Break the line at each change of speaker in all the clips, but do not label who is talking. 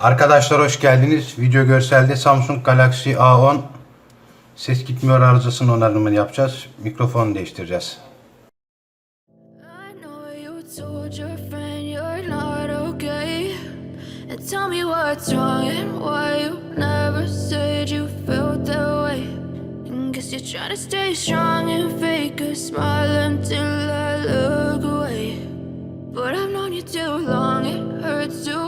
Arkadaşlar hoş geldiniz. Video görselde Samsung Galaxy A10 ses gitmiyor arızasının onarımını yapacağız. Mikrofonu değiştireceğiz.
But I've known you too long, it hurts to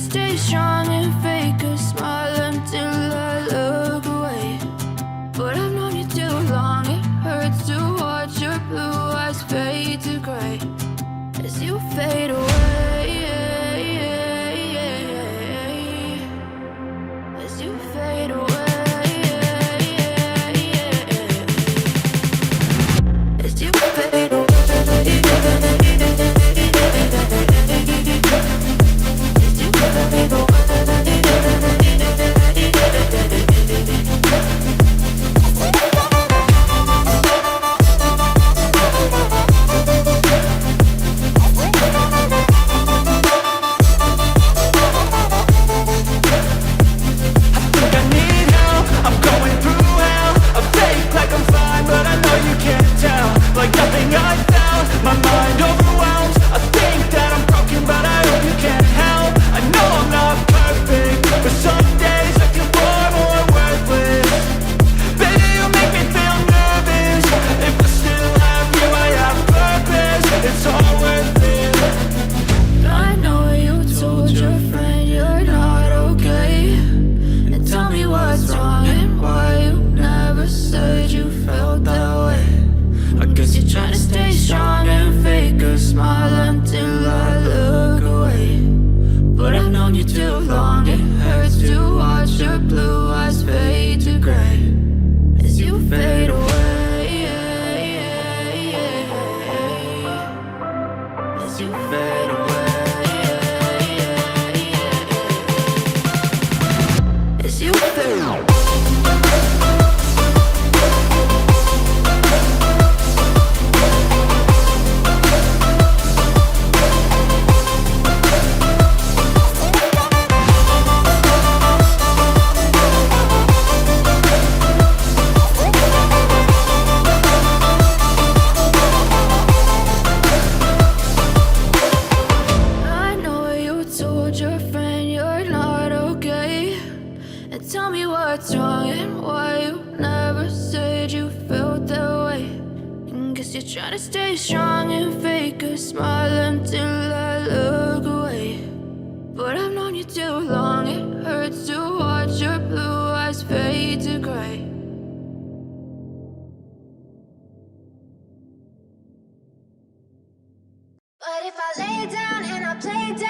stay strong and fake a smile you felt that way. And guess you're trying to stay strong and fake a smile until I look away. But I've known you too long, it hurts to watch your blue eyes fade to gray.
But if I lay down and I play dead